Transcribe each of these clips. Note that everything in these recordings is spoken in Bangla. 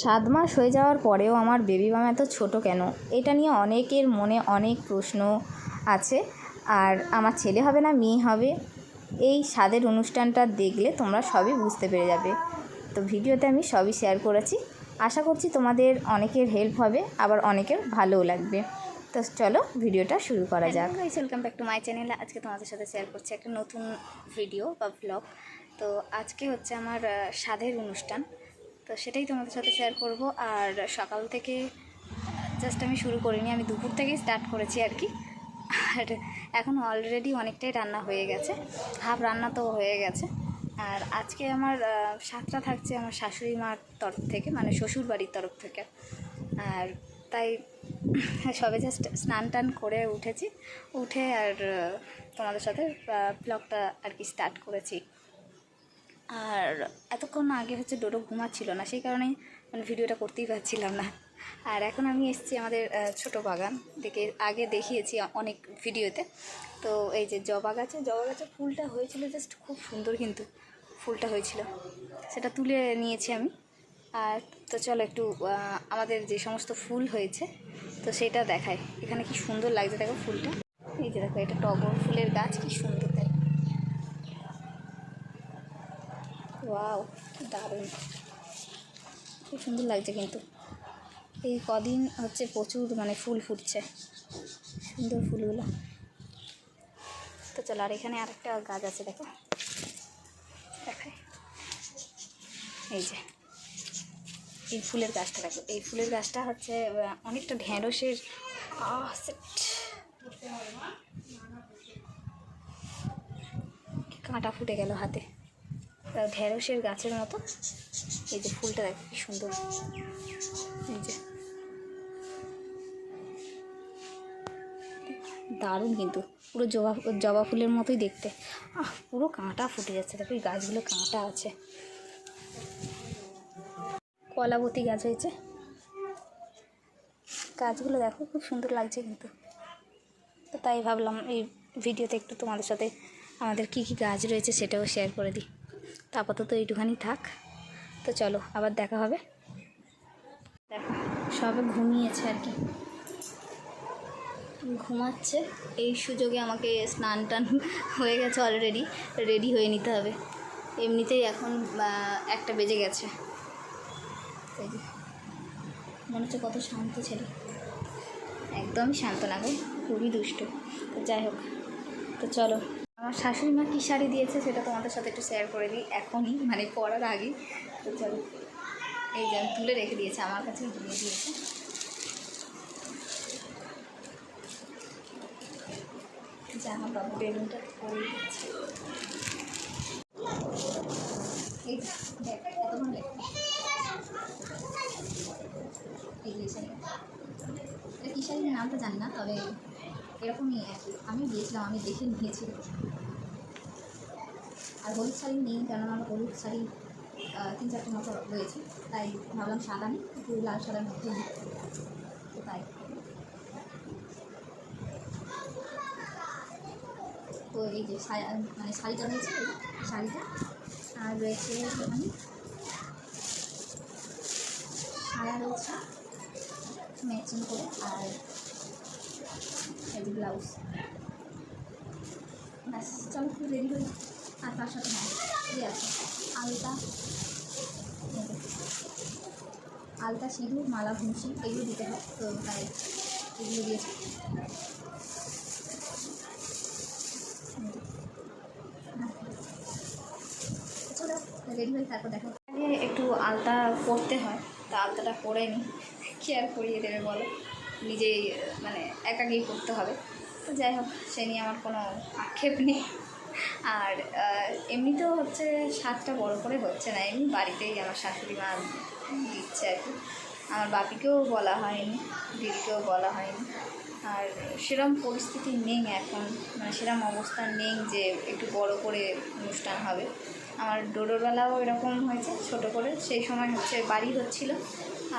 সাত মাস হয়ে যাওয়ার পরেও আমার বেবি মাম এত ছোটো কেন? এটা নিয়ে অনেকের মনে অনেক প্রশ্ন আছে। আর আমার ছেলে হবে না মেয়ে হবে। এই স্বাদের অনুষ্ঠানটা দেখলে তোমরা সবই বুঝতে পেরে যাবে। তো ভিডিওতে আমি সবই শেয়ার করেছি। আশা করছি তোমাদের অনেকের হেল্প হবে আবার অনেকের ভালোও লাগবে। তো চলো ভিডিওটা শুরু করা যাক। Guys welcome back to my channel আজকে তোমাদের সাথে শেয়ার করছি একটা নতুন ভিডিও বা ব্লগ তো আজকে হচ্ছে আমার স্বাদের অনুষ্ঠান। তো সেটাই তোমাদের সাথে শেয়ার করব। আর সকাল থেকে জাস্ট আমি শুরু করিনি, আমি দুপুর থেকেই স্টার্ট করেছি আর কি। আর এখন অলরেডি অনেকটাই রান্না হয়ে গেছে হাফ রান্না তো হয়ে গেছে। আর আজকে আমার সাতটা থাকছে আমার শাশুড়ি মার তরফ থেকে মানে শ্বশুর বাড়ির তরফ থেকে। আর তাই সবে জাস্ট স্নান টান করে উঠেছি। উঠে আর তোমাদের সাথে ব্লগটা আর কি স্টার্ট করেছি। আর এতক্ষণ আগে হচ্ছে ডোডো ঘুমাচ্ছিল না, সেই কারণে মানে ভিডিওটা করতেই পারছিলাম না। আর এখন আমি এসেছি আমাদের ছোট বাগান, দেখে আগে দেখিয়েছি অনেক ভিডিওতে। তো এই যে জবা গাছে জবা গাছে ফুলটা হয়েছিল জাস্ট খুব সুন্দর কিন্তু ফুলটা হয়েছিল। সেটা তুলে নিয়েছি আমি। আর তো চলো একটু আমাদের যে সমস্ত ফুল হয়েছে, তো সেটা দেখায় এখানে কি সুন্দর লাগছে দেখো ফুলটা। এই যে দেখো, এটা টগর ফুলের গাছ, কি সুন্দর তাই ওয়াও কি দারুণ। খুব সুন্দর লাগছে কিন্তু। এই কদিন হচ্ছে প্রচুর মানে ফুল ফুটছে। সুন্দর ফুলগুলো। তো চলো আর এখানে আরেকটা গাছ আছে দেখো। দেখায় এই যে। এই ফুলের গাছটা দেখো। এই ফুলের গাছটা হচ্ছে অনেকটা ঢেঁড়সের আহ, কাঁটা ফুটে গেল হাতে। ঢেঁড়সের গাছের মতো। এই যে ফুলটা দেখো, কি সুন্দর। এই যে। দারুণ কিন্তু, পুরো জবা জবা ফুলের মতোই দেখতে। আহ, পুরো কাঁটা ফুটে যাচ্ছে, দেখো এই গাছগুলো কাঁটা আছে। কলাবতী গাছ হয়েছে। গাছগুলো দেখো, খুব সুন্দর লাগছে কিন্তু। তো তাই ভাবলাম এই ভিডিওতে একটু তোমাদের সাথে আমাদের কী কী গাছ রয়েছে সেটাও শেয়ার করে দিই। তো আপাতত এইটুখানি থাক। তো চলো, আবার দেখা হবে। দেখো, সবে ঘুমিয়েছে আর কি। ঘুমাচ্ছে। এই সুযোগে আমাকে স্নান টান হয়ে গেছে অলরেডি রেডি হয়ে নিতে হবে। এমনিতেই এখন একটা বেজে গেছে। মনে হচ্ছে কত শান্ত ছেলে। একদমই শান্ত না গো, খুবই দুষ্ট। তো যাই হোক, তো চলো। আমার শাশুড়ি মা কী শাড়ি দিয়েছে সেটা তোমাদের সাথে একটু শেয়ার করে দিই এখনই মানে পরার আগেই তো চলো, এই যে তুলে রেখে দিয়েছে, আমার কাছে দিয়ে দিয়েছে। বাবু বেলুনটা এই দেখ নামটা জানি না, তবে এরকমই কি আমি দিয়েছিলাম আমি দেখে নিয়েছি। আর হলুদ শাড়ি নেই কারণ আমার হলুদ শাড়ি তিন চারটে মতো রয়েছে। তাই ভাবলাম সাদা নেই, একটু লাল সাদার মধ্যে তাই। তো এই যে মানে শাড়িটা রয়েছে শাড়িটা। আর রয়েছে এখানে সায়া রয়েছে ম্যাচিং করে। আর এই ব্লাউজ। ব্যাস, চলো একটু রেডি হই। আর তার সাথে হ্যাঁ আছে, আলতা। আলতা, সিঁদুর, মালা ভুংসি এগুলো দিতে হয় তো এগুলো দিয়েছে। রেডি হয়ে তারপর দেখো একটু আলতা পরতে হয়, তা আলতাটা পরে নি। কি আর পরিয়ে দেবে বলো? নিজেই মানে একাকেই করতে হবে। তো যাই হোক, সে নিয়ে আমার কোনো আক্ষেপ নেই। আর এমনিতেও হচ্ছে স্বাদটা বড় করে হচ্ছে না। এমনি বাড়িতেই আমার শাশুড়ি মা দিচ্ছে আর কি। আমার বাপিকেও বলা হয়নি, দিদিকেও বলা হয়নি। আর সেরম পরিস্থিতি নেই এখন। মানে সেরম অবস্থা নেই যে একটু বড় করে অনুষ্ঠান হবে। আমার ডোডোরবেলাও এরকম হয়েছে, ছোট করে। সেই সময় হচ্ছে বাড়ি হচ্ছিল।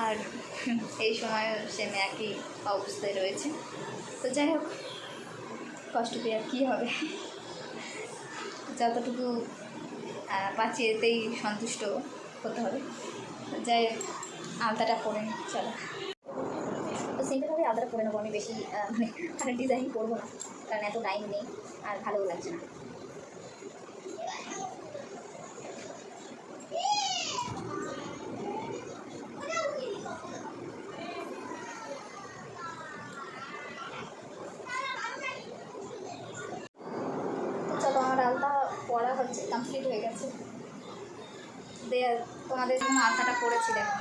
আর এই সময় সেম একই অবস্থায় রয়েছে। তো যাই হোক, কষ্ট পেয়ে আর কী হবে? যতটুকু বাঁচিয়েতেই সন্তুষ্ট হতে হবে। যাই আলতাটা নিই চলো। তো সিম্পলভাবে আলতাটা করে নেব, আমি বেশি মানে মানে ডিজাইন করব না, কারণ এত টাইম নেই, আর ভালোও লাগছে না তো চলো আমার আলতা পড়া হচ্ছে কমপ্লিট হয়ে গেছে। দিয়ে তোমাদের জন্য আলতাটা করেছি দেখো।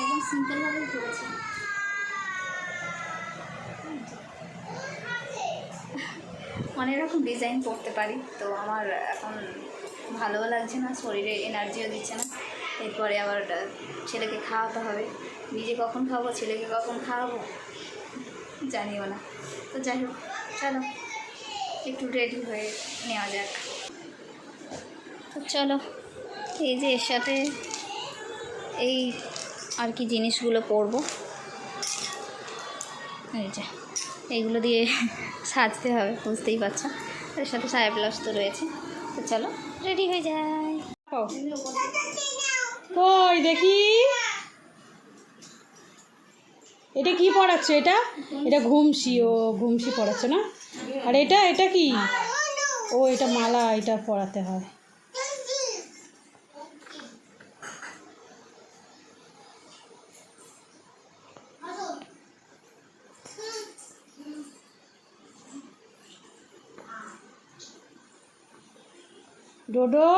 একদম সিম্পলভাবেই করেছি অনেক রকম ডিজাইন করতে পারি, তো আমার এখন ভালোও লাগছে না, শরীরে এনার্জিও দিচ্ছে না। এরপরে আবার ছেলেকে খাওয়াতে হবে। নিজে কখন খাব, ছেলেকে কখন খাওয়াবো? জানিও না। তো যাই হোক, চলো, একটু রেডি হয়ে নেওয়া যাক। তো চলো, এই যে এর সাথে এই আর কি জিনিসগুলো পরবো। এই যে, এইগুলো দিয়ে সাজতে হবে, বুঝতেই পারছ? এর সাথে সায়া ব্লাউজ তো রয়েছে। তো চলো রেডি হয়ে যায়। দেখি? এটা কি পড়াচ্ছ এটা? এটা ঘুমসি, ও ঘুমসি পড়াচ্ছ না? আর এটা এটা কি? ও, এটা মালা, এটা পড়াতে হয়। ডোডো?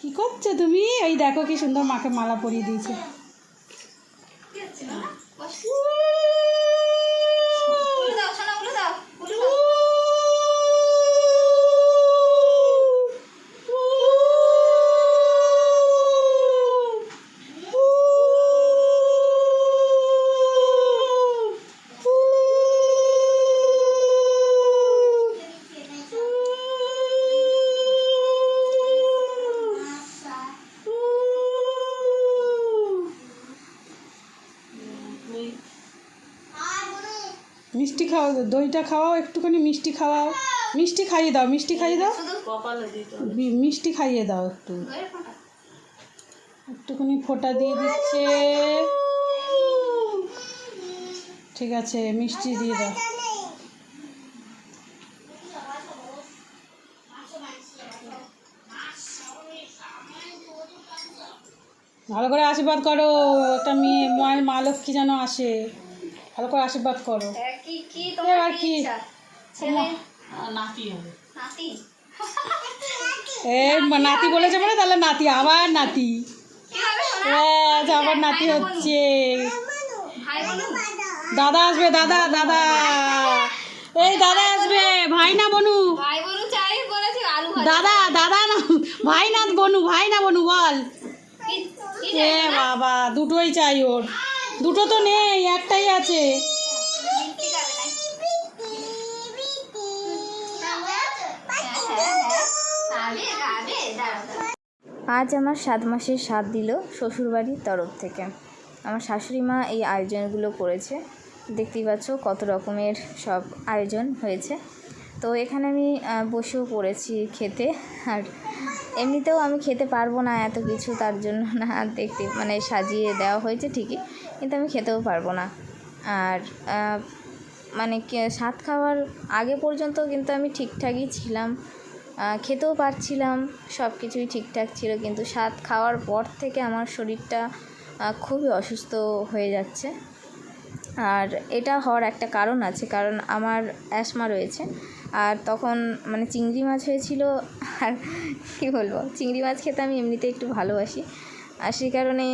কি করছ তুমি? এই দেখো কি সুন্দর মাকে মালা পরিয়ে দিয়েছে। দইটা খাওয়াও একটুখানি মিষ্টি খাওয়াও। মিষ্টি খাইয়ে দাও মিষ্টি খাইয়ে দাও। মিষ্টি খাইয়ে দাও একটু। একটুখানি ফোঁটা দিয়ে দিচ্ছে। ঠিক আছে মিষ্টি দিয়ে দাও। ভালো করে আশীর্বাদ করো। একটা মেয়ে মায়ের মা লক্ষ্মী যেন আসে। ভালো করে আশীর্বাদ করো। কি কি তোমার এবার কি কি? ছেলে? নাতি হবে। নাতি? এ নাতি বলেছে বলে তাহলে নাতি আবার নাতি? হ্যাঁ আজ আবার নাতি হচ্ছে। দাদা আসবে দাদা দাদা। এই দাদা আসবে ভাই না বনু। ভাই বলুন চাই বলেছে আলু ভাজা। দাদা দাদা না ভাই না বনু ভাই না বনু বল। এ বাবা দুটোই চাই ওর। দুটো তো নেই, একটাই আছে। আজ আমার সাত মাসের সাত দিল শ্বশুরবাড়ির তরফ থেকে। আমার শাশুড়ি মা এই আয়োজনগুলো করেছে। দেখতেই পাচ্ছ কত রকমের সব আয়োজন হয়েছে। তো এখানে আমি বসেও পড়েছি খেতে। আর এমনিতেও আমি খেতে পারব না এত কিছু, তার জন্য না দেখতে মানে সাজিয়ে দেওয়া হয়েছে ঠিকই। কিন্তু আমি খেতেও পারব না। আর মানে স্বাদ খাওয়ার আগে পর্যন্ত কিন্তু আমি ঠিকঠাকই ছিলাম। খেতেও পারছিলাম সব কিছুই ঠিকঠাক ছিল, কিন্তু স্বাদ খাওয়ার পর থেকে আমার শরীরটা খুবই অসুস্থ হয়ে যাচ্ছে। আর এটা হওয়ার একটা কারণ আছে, কারণ আমার অ্যাসমা রয়েছে। আর তখন মানে চিংড়ি মাছ হয়েছিল, আর কী বলব, চিংড়ি মাছ খেতে আমি এমনিতে একটু ভালোবাসি। আর সেই কারণে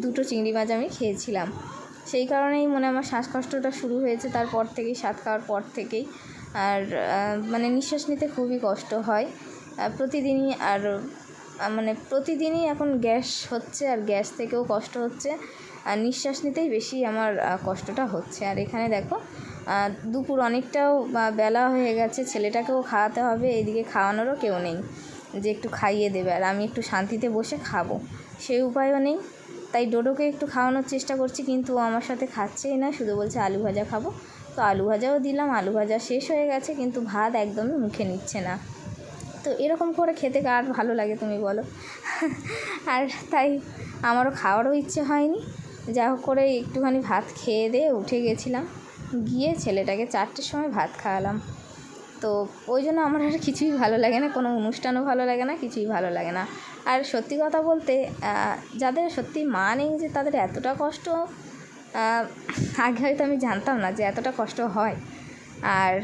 দুটো চিংড়ি মাছ আমি খেয়েছিলাম। সেই কারণেই মনে আমার শ্বাসকষ্টটা শুরু হয়েছে তারপর থেকেই, স্বাদ খাওয়ার পর থেকেই। আর মানে নিঃশ্বাস নিতে খুবই কষ্ট হয়। প্রতিদিনই আর মানে প্রতিদিনই এখন গ্যাস হচ্ছে আর গ্যাস থেকেও কষ্ট হচ্ছে। আর নিঃশ্বাস নিতেই বেশি আমার কষ্টটা হচ্ছে। আর এখানে দেখো দুপুর অনেকটাও, বা বেলা হয়ে গেছে, ছেলেটাকেও খাওয়াতে হবে, এদিকে খাওয়ানোরও কেউ নেই। যে একটু খাইয়ে দেবে, আর আমি একটু শান্তিতে বসে খাব। সেই উপায়ও নেই। তাই ডোডোকে একটু খাওয়ানোর চেষ্টা করছি, কিন্তু ও আমার সাথে খাচ্ছেই না। শুধু বলছে, আলু ভাজা খাব। তো আলু ভাজাও দিলাম, আলু ভাজা শেষ হয়ে গেছে, কিন্তু ভাত একদমই মুখে নিচ্ছে না। তো এরকম করে খেতে কার ভালো লাগে তুমি বলো? আর তাই আমারও খাওয়ারও ইচ্ছে হয়নি। যা হোক করে একটুখানি ভাত খেয়ে দিয়ে উঠে গেছিলাম। গিয়ে ছেলেটাকে চারটের সময় ভাত খাওয়ালাম। তো ওই জন্য আমার আর কিছুই ভালো লাগে না, কোনো অনুষ্ঠানও ভালো লাগে না, কিছুই ভালো লাগে না। আর সত্যি কথা বলতে যাদের সত্যি মা নেই যে তাদের এতটা কষ্ট আগে হয়তো আমি জানতাম না যে এতটা কষ্ট হয়। আর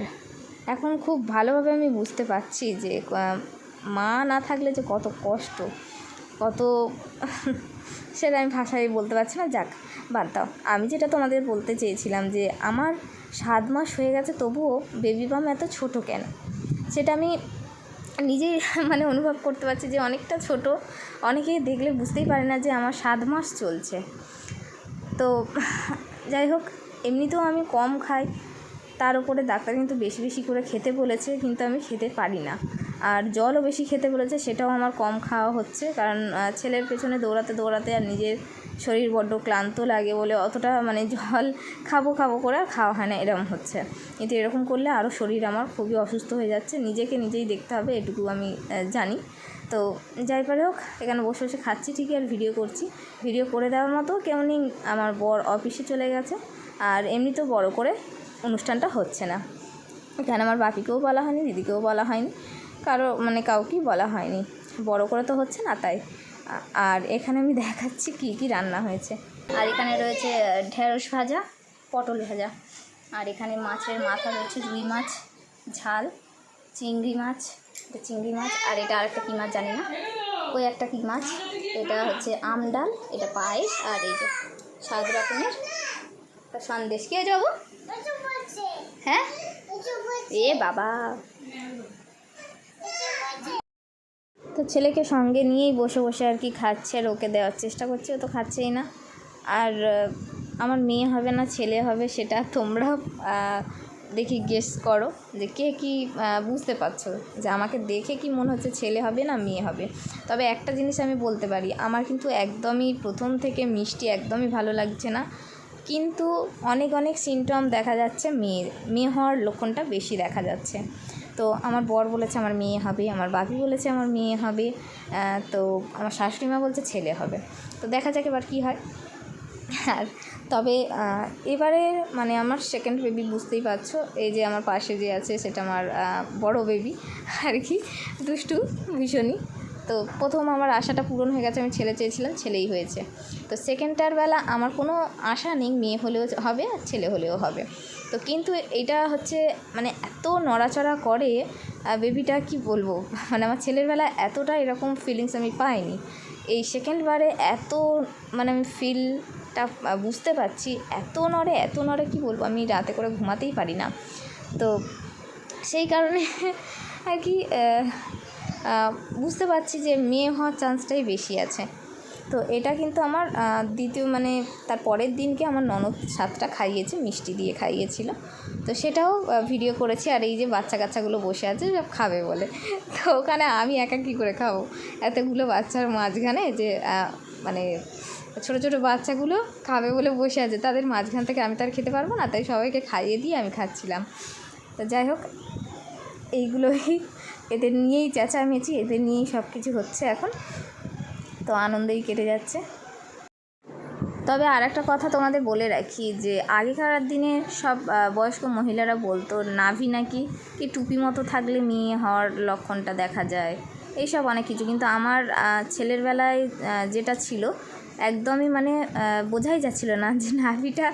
এখন খুব ভালোভাবে আমি বুঝতে পারছি যে মা না থাকলে যে কত কষ্ট, কত সেটা আমি ভাষায় বলতে পারছি না। যাক, বাদ দাও। আমি যেটা তোমাদের বলতে চেয়েছিলাম যে, আমার সাত মাস হয়ে গেছে তবুও বেবি বাম এত ছোটো কেন? সেটা আমি নিজেই মানে অনুভব করতে পারছি যে অনেকটা ছোট। অনেকেই দেখলে বুঝতেই পারে না যে আমার সাত মাস চলছে। তো যাই হোক, এমনিতেও আমি কম খাই। তার উপরে ডাক্তার কিন্তু বেশি বেশি করে খেতে বলেছে, কিন্তু আমি খেতে পারি না। আর জলও বেশি খেতে বলেছে, সেটাও আমার কম খাওয়া হচ্ছে। কারণ ছেলের পেছনে দৌড়াতে দৌড়াতে আর নিজের শরীর বড্ড ক্লান্ত লাগে বলে অতটা মানে জল খাব খাব করে আর খাওয়া হয় না, এরকম হচ্ছে। কিন্তু এরকম করলে আরও শরীর আমার খুবই অসুস্থ হয়ে যাচ্ছে। নিজেকে নিজেই দেখতে হবে, এটুকু আমি জানি। তো যাই পারে হোক, এখানে বসে বসে খাচ্ছি ঠিকই আর ভিডিও করছি। ভিডিও করে দেওয়ার মতো কেউ নেই আমার বর অফিসে চলে গেছে। আর এমনিতেও বড় করে অনুষ্ঠানটা হচ্ছে না। এখানে আমার বাপিকেও বলা হয়নি, দিদিকেও বলা হয়নি, কারও মানে কাউকেই বলা হয়নি। বড় করে তো হচ্ছে না তাই। আর এখানে আমি দেখাচ্ছি কী কী রান্না হয়েছে। আর এখানে রয়েছে ঢেঁড়স ভাজা পটল ভাজা। আর এখানে মাছের মাথা রয়েছে রুই মাছ ঝাল চিংড়ি মাছ এটা চিংড়ি মাছ আর এটা আরেকটা কী মাছ জানি না। ওই একটা কী মাছ এটা হচ্ছে আম ডাল এটা পায়েস আর এই যে সাত রকমের একটা সন্দেশ। কে যাব হ্যাঁ? এ বাবা। তো ছেলেকে সঙ্গে নিয়েই বসে বসে আর কি খাচ্ছে আর ওকে দেওয়ার চেষ্টা করছে, ও তো খাচ্ছেই না। আর আমার মেয়ে হবে না, ছেলে হবে সেটা তোমরা দেখি গেস করো যে কে কি বুঝতে পারছ যে আমাকে দেখে কি মনে হচ্ছে ছেলে হবে না মেয়ে হবে। তবে একটা জিনিস আমি বলতে পারি, আমার কিন্তু একদমই প্রথম থেকে মিষ্টি একদমই ভালো লাগছে না। কিন্তু অনেক অনেক সিমটম দেখা যাচ্ছে মেয়ে মেয়ে হওয়ার লক্ষণটা বেশি দেখা যাচ্ছে। তো আমার বর বলেছে আমার মেয়ে হবে, আমার বাপি বলেছে আমার মেয়ে হবে তো আমার শাশুড়ি মা বলছে ছেলে হবে। তো দেখা যাক এবার কী হয়। আর তবে এবারে মানে আমার সেকেন্ড বেবি বুঝতেই পারছ, এই যে আমার পাশে যে আছে সেটা আমার বড় বেবি আর কি, দুষ্টু, ভীষণই। তো প্রথম আমার আশাটা পূরণ হয়ে গেছে, আমি ছেলে চেয়েছিলাম, ছেলেই হয়েছে। তো সেকেন্ডটার বেলা আমার কোনো আশা নেই, মেয়ে হলেও হবে আর ছেলে হলেও হবে। তো কিন্তু এটা হচ্ছে মানে এত নড়াচড়া করে বেবিটা কি বলব? মানে আমার ছেলের বেলা এতটা এরকম ফিলিংস আমি পাইনি। এই সেকেন্ড বারে এত মানে আমি ফিলটা বুঝতে পারছি, এত নড়ে এত নড়ে কি বলব? আমি রাতে করে ঘুমাতেই পারি না। তো সেই কারণে আর কি বুঝতে পারছি যে মেয়ে হওয়ার চান্সটাই বেশি আছে। তো এটা কিন্তু আমার দ্বিতীয় মানে তার পরের দিনকে আমার ননদ সাতটা খাইয়েছে, মিষ্টি দিয়ে খাইয়েছিল। তো সেটাও ভিডিও করেছি। আর এই যে বাচ্চা কাচ্চাগুলো বসে আছে, সব খাবে বলে। তো ওখানে আমি একা কী করে খাব? এতগুলো বাচ্চার মাঝখানে যে মানে ছোটো ছোটো বাচ্চাগুলো খাবে বলে বসে আছে, তাদের মাঝখান থেকে আমি তো আর খেতে পারব না, তাই সবাইকে খাইয়ে দিয়ে আমি খাচ্ছিলাম। তো যাই হোক, এইগুলোই এদের নিয়েই চেঁচামেচি, এদের নিয়েই সব কিছু হচ্ছে এখন। তো আনন্দেই কেটে যাচ্ছে। তবে আর একটা কথা তোমাদের বলে রাখি যে, আগেকার দিনে সব বয়স্ক মহিলারা বলতো, নাভি নাকি কি টুপি মতো থাকলে মেয়ে হওয়ার লক্ষণটা দেখা যায়। এইসব অনেক কিছু। কিন্তু আমার ছেলের বেলায় যেটা ছিল, একদমই মানে বোঝাই যাচ্ছিল না যে নাভিটা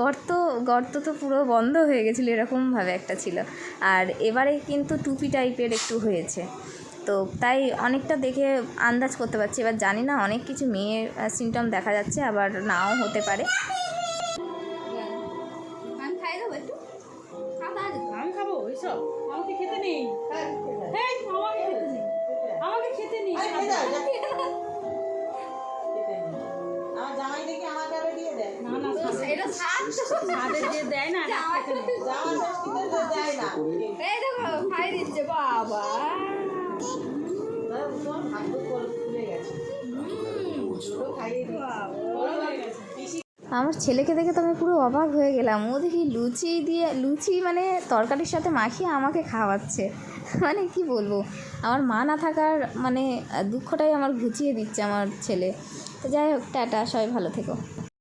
গর্ত গর্ত তো পুরো বন্ধ হয়ে গেছিল, এরকমভাবে একটা ছিল। আর এবারে কিন্তু টুপি টাইপের একটু হয়েছে। তো তাই অনেকটা দেখে আন্দাজ করতে পারছি। এবার জানি না অনেক কিছু মেয়ের সিমটম দেখা যাচ্ছে আবার নাও হতে পারে। আমি খাই দেবো একটু। আমি খাব এইসব আমাকে খেতে নেই। এই, আমাকে খেতে নেই। আমাকে খেতে নেই। আমার জামাই দেখি আমাকে আবার দিয়ে না দেয় না দেয় এই দেখো খাই দিচ্ছে বাবা। আমার ছেলেকে দেখে তো আমি পুরো অবাক হয়ে গেলাম। ও দেখি লুচি দিয়ে লুচি মানে তরকারির সাথে মাখিয়ে আমাকে খাওয়াচ্ছে। মানে কি বলব? আমার মা না থাকার মানে দুঃখটাই আমার ঘুচিয়ে দিচ্ছে আমার ছেলে। তো যাই হোক, টাটা, সবাই ভালো থেকো।